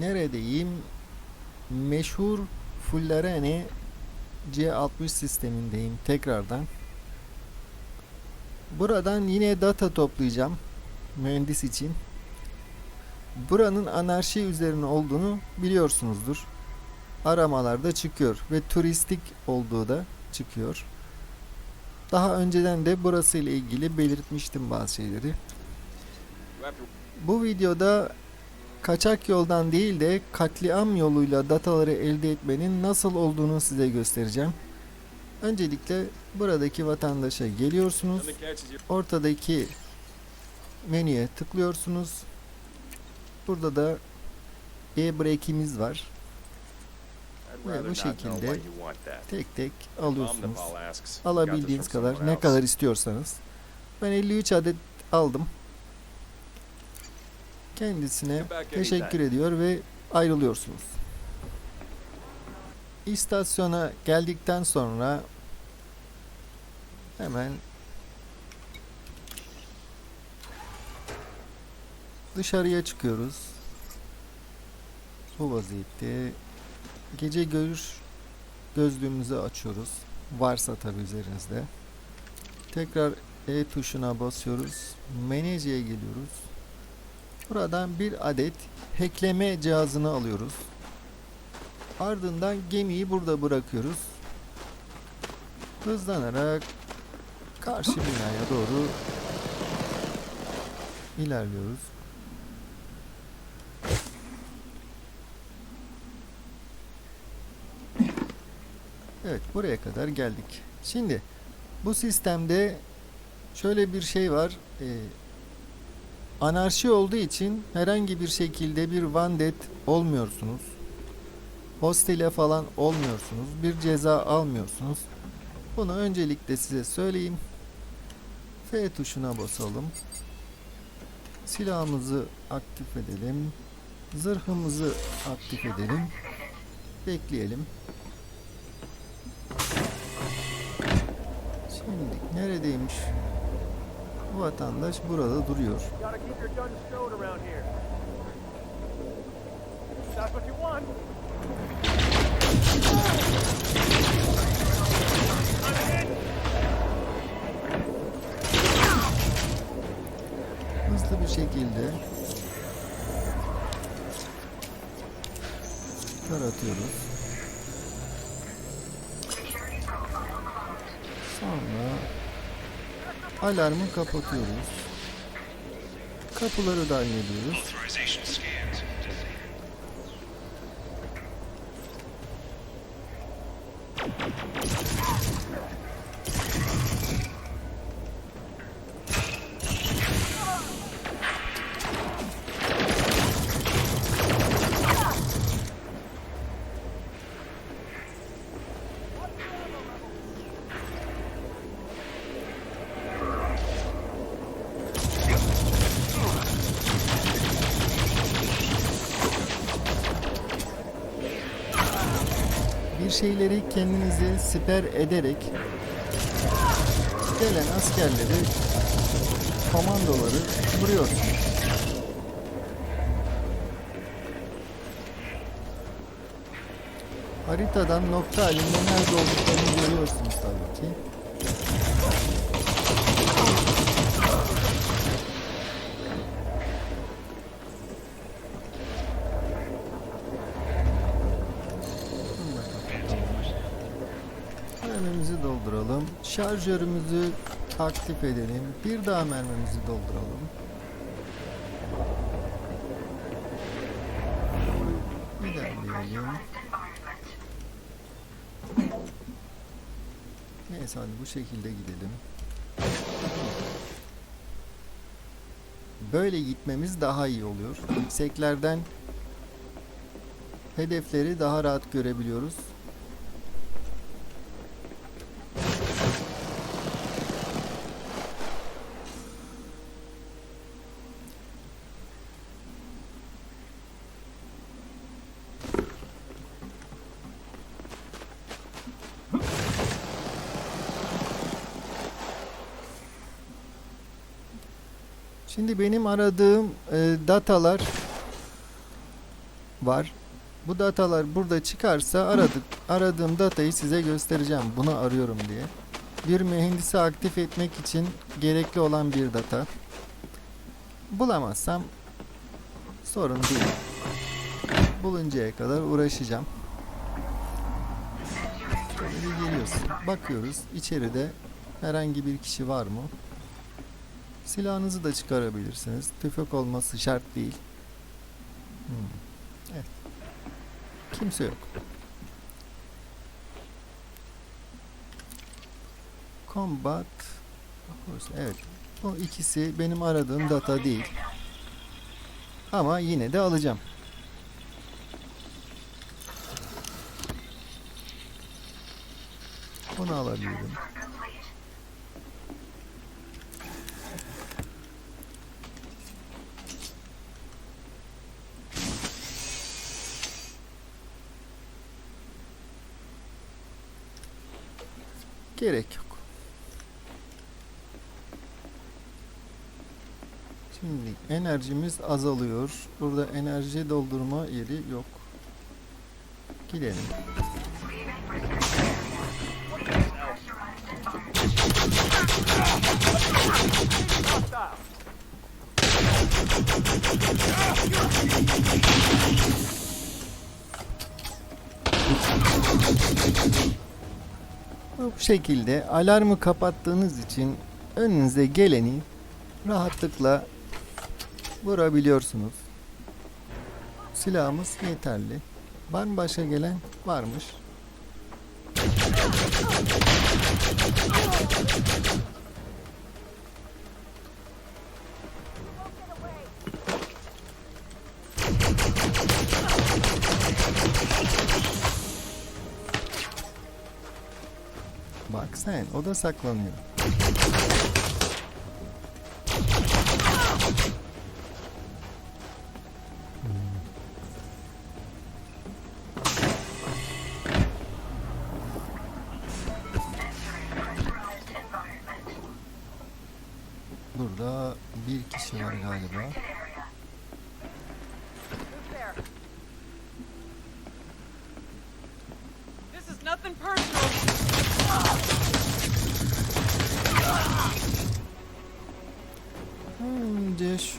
neredeyim? Meşhur Fullerene C60 sistemindeyim tekrardan. Buradan yine data toplayacağım mühendis için. Buranın anarşi üzerine olduğunu biliyorsunuzdur. Aramalarda çıkıyor ve turistik olduğu da çıkıyor. Daha önceden de burası ile ilgili belirtmiştim bazı şeyleri. Bu videoda kaçak yoldan değil de katliam yoluyla dataları elde etmenin nasıl olduğunu size göstereceğim. Öncelikle buradaki vatandaşa geliyorsunuz. Ortadaki menüye tıklıyorsunuz. Burada da e-break'imiz var. Ve bu şekilde tek tek alıyorsunuz. Alabildiğiniz kadar ne kadar istiyorsanız. Ben 53 adet aldım. Kendisine teşekkür ediyor ve ayrılıyorsunuz. İstasyona geldikten sonra hemen dışarıya çıkıyoruz. Bu vaziyette gece görüş gözlüğümüzü açıyoruz. Varsa tabi üzerinizde. Tekrar E tuşuna basıyoruz. Menajeye geliyoruz. Buradan bir adet hackleme cihazını alıyoruz. Ardından gemiyi burada bırakıyoruz. Hızlanarak karşı binaya doğru ilerliyoruz. Evet buraya kadar geldik. Şimdi bu sistemde şöyle bir şey var. Ee, anarşi olduğu için herhangi bir şekilde bir vandet olmuyorsunuz. Hostile falan olmuyorsunuz. Bir ceza almıyorsunuz. Bunu öncelikle size söyleyeyim. F tuşuna basalım. Silahımızı aktif edelim. Zırhımızı aktif edelim. Bekleyelim. Şimdi neredeymiş? Bu vatandaş burada duruyor. Hızlı bir şekilde taratıyoruz. Sonra alarmı kapatıyoruz. Kapıları dahil ediyoruz. Şeyleri kendinize siper ederek gelen askerleri komandoları vuruyorsunuz. Haritadan nokta halinde nerede olduklarını görüyorsunuz tabii ki. Bunu da kapatalım. Mermimizi dolduralım. Şarjörümüzü aktif edelim. Bir daha mermimizi dolduralım. İlerleyelim. Neyse hadi bu şekilde gidelim. Böyle gitmemiz daha iyi oluyor. Yükseklerden hedefleri daha rahat görebiliyoruz. Şimdi benim aradığım e, datalar var. Bu datalar burada çıkarsa aradık aradığım datayı size göstereceğim. Bunu arıyorum diye. Bir mühendisi aktif etmek için gerekli olan bir data. Bulamazsam sorun değil. Buluncaya kadar uğraşacağım. Şöyle. Bakıyoruz içeride herhangi bir kişi var mı? Silahınızı da çıkarabilirsiniz. Tüfek olması şart değil. Hmm. Evet. Kimse yok. Combat. Evet. Bu ikisi benim aradığım data değil. Ama yine de alacağım. Bunu alabilirim. Gerek yok. Şimdi enerjimiz azalıyor. Burada enerji doldurma yeri yok. Gidelim. Bu şekilde alarmı kapattığınız için önünüze geleni rahatlıkla vurabiliyorsunuz. Silahımız yeterli. Var mı başka gelen? Varmış. Bak sen, o da saklanıyor. Burada bir kişi var galiba.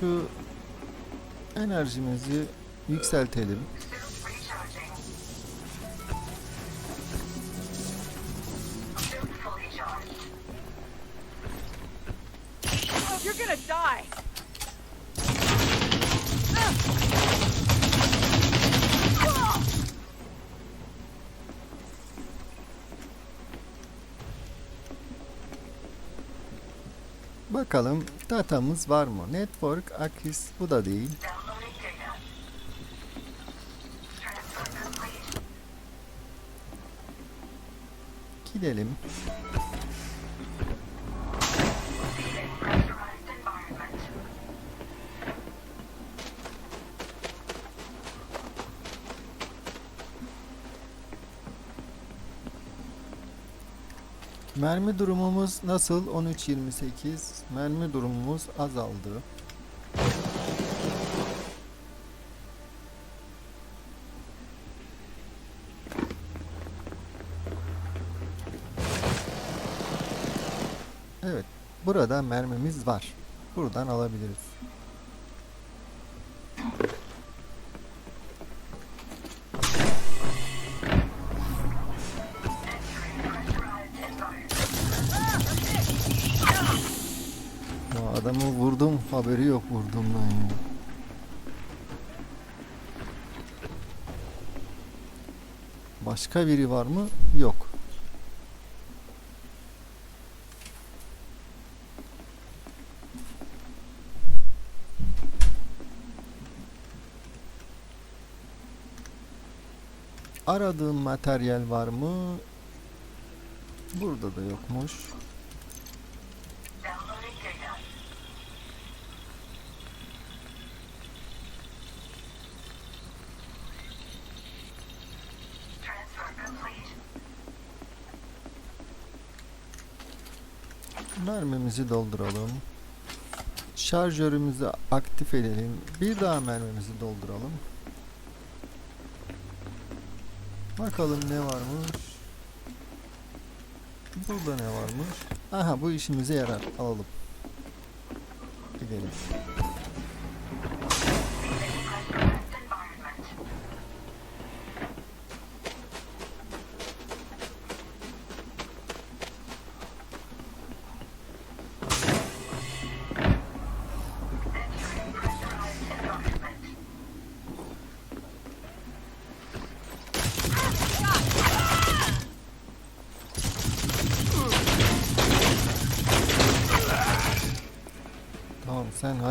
Şu enerjimizi yükseltelim. Bakalım datamız var mı? Network Akis bu da değil. Gidelim. Mermi durumumuz nasıl? 13.28. Mermi durumumuz azaldı. Evet. Burada mermimiz var. Buradan alabiliriz. Adamı vurdum. Haberi yok vurduğumdan ya. Başka biri var mı? Yok. Aradığım materyal var mı? Burada da yokmuş. Mermimizi dolduralım. Şarjörümüzü aktif edelim. Bir daha mermimizi dolduralım. Bakalım ne varmış. Burada ne varmış? Aha bu işimize yarar. Alalım. Gidelim.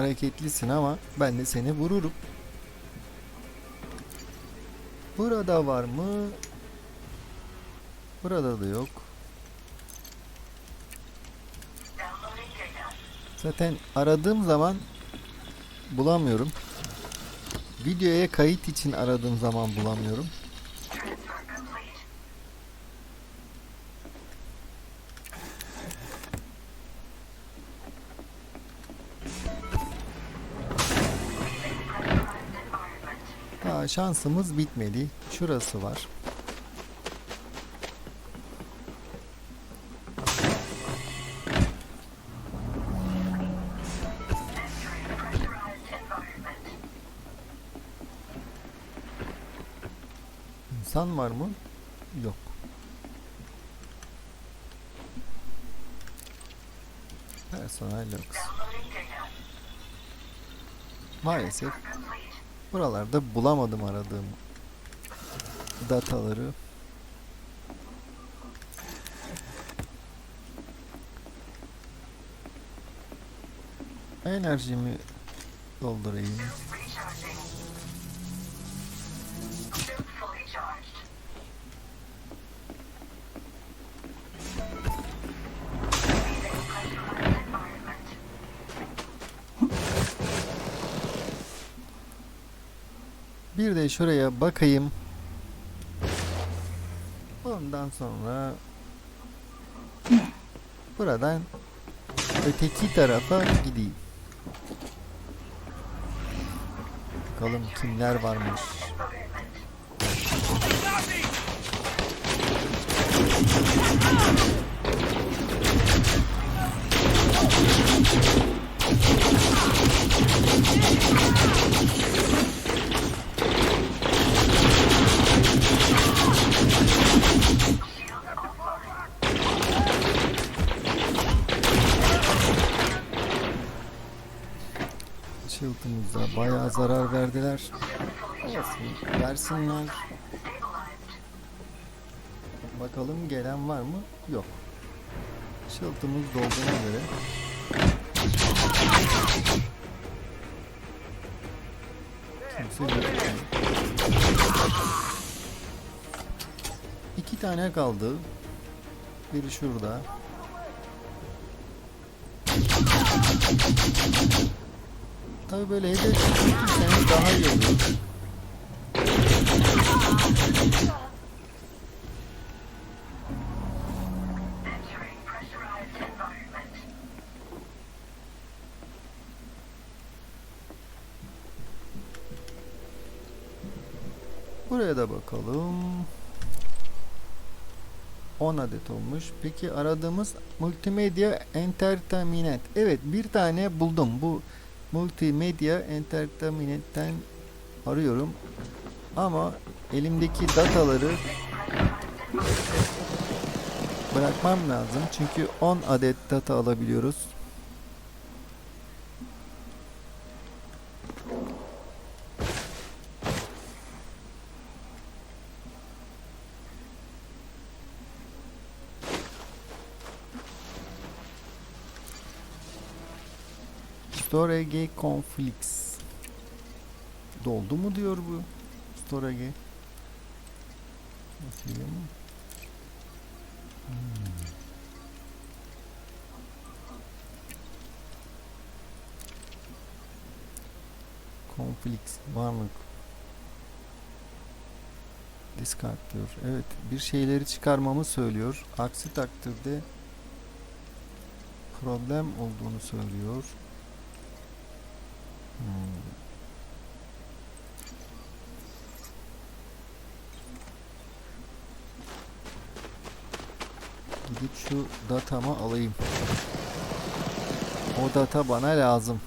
Hareketlisin ama ben de seni vururum. Burada var mı? Burada da yok. Zaten aradığım zaman bulamıyorum. Videoya kayıt için aradığım zaman bulamıyorum. Daha şansımız bitmedi. Şurası var. İnsan var mı? Yok. Personel yok. Maalesef buralarda bulamadım aradığım dataları. Enerjimi doldurayım. Bir de şuraya bakayım. Ondan sonra buradan öteki tarafa gideyim. Bakalım kimler varmış. Versinler. Bakalım gelen var mı? Yok. Çıltımız dolduğuna göre. Kimse. İki tane kaldı. Biri şurada. Tabi böyle hedef tuturseniz daha iyi olur. Buraya da bakalım. 10 adet olmuş. Peki aradığımız multimedya entertainment. Evet bir tane buldum. Bu multimedya entertainment'ten arıyorum. Ama elimdeki dataları bırakmam lazım. Çünkü 10 adet data alabiliyoruz. Storage conflicts. Doldu mu diyor bu? Storage. Bakayım. Hmm. Conflicts var mı? Discard diyor. Evet, bir şeyleri çıkarmamı söylüyor. Aksi takdirde problem olduğunu söylüyor. Gidip şu datamı alayım. O data bana lazım.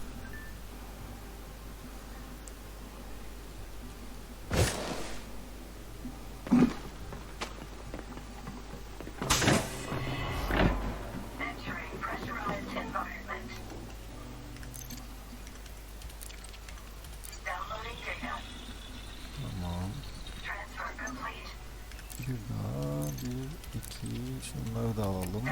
Bir daha. Bir, iki. Şunları da alalım.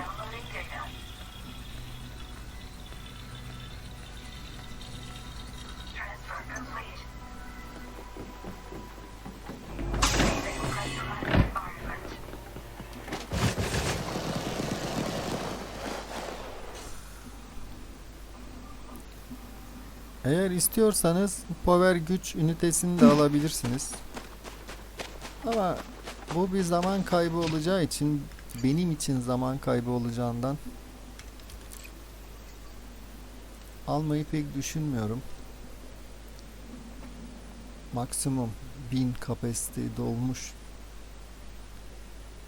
Eğer istiyorsanız power güç ünitesini de alabilirsiniz. Ama bu bir zaman kaybı olacağı için benim için zaman kaybı olacağından almayı pek düşünmüyorum. Maksimum 1000 kapasite dolmuş.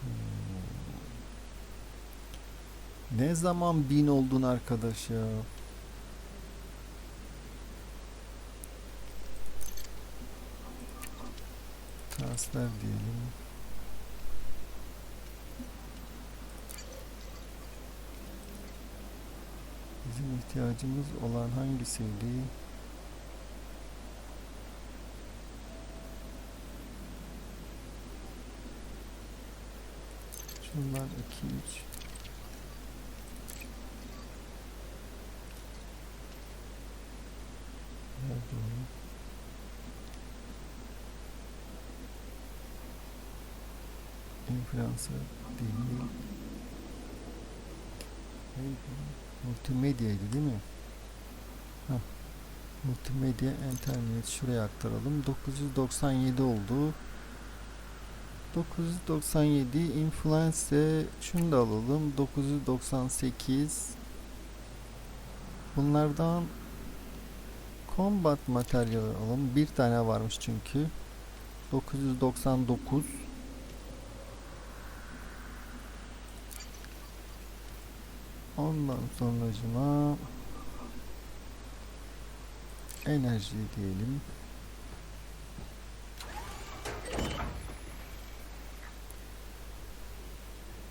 Hmm. Ne zaman 1000 oldun arkadaş ya? Transfer diyelim. Bizim ihtiyacımız olan hangisiydi? Şunlar 2 3 Nerede o? Influencer değil. Neydi? Multimedyaydı değil mi? Heh. Multimedya internet şuraya aktaralım. 997 oldu. 997 influence şunu da alalım. 998 Bunlardan combat materyal alalım. Bir tane varmış çünkü. 999 Ondan sonracıma enerji diyelim.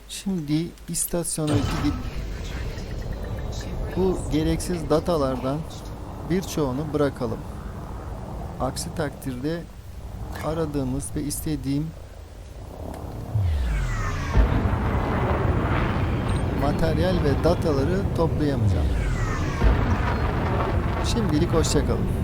Şimdi istasyona gidip bu gereksiz datalardan birçoğunu bırakalım. Aksi takdirde aradığımız ve istediğim materyal ve dataları toplayamayacağım. Şimdilik hoşçakalın.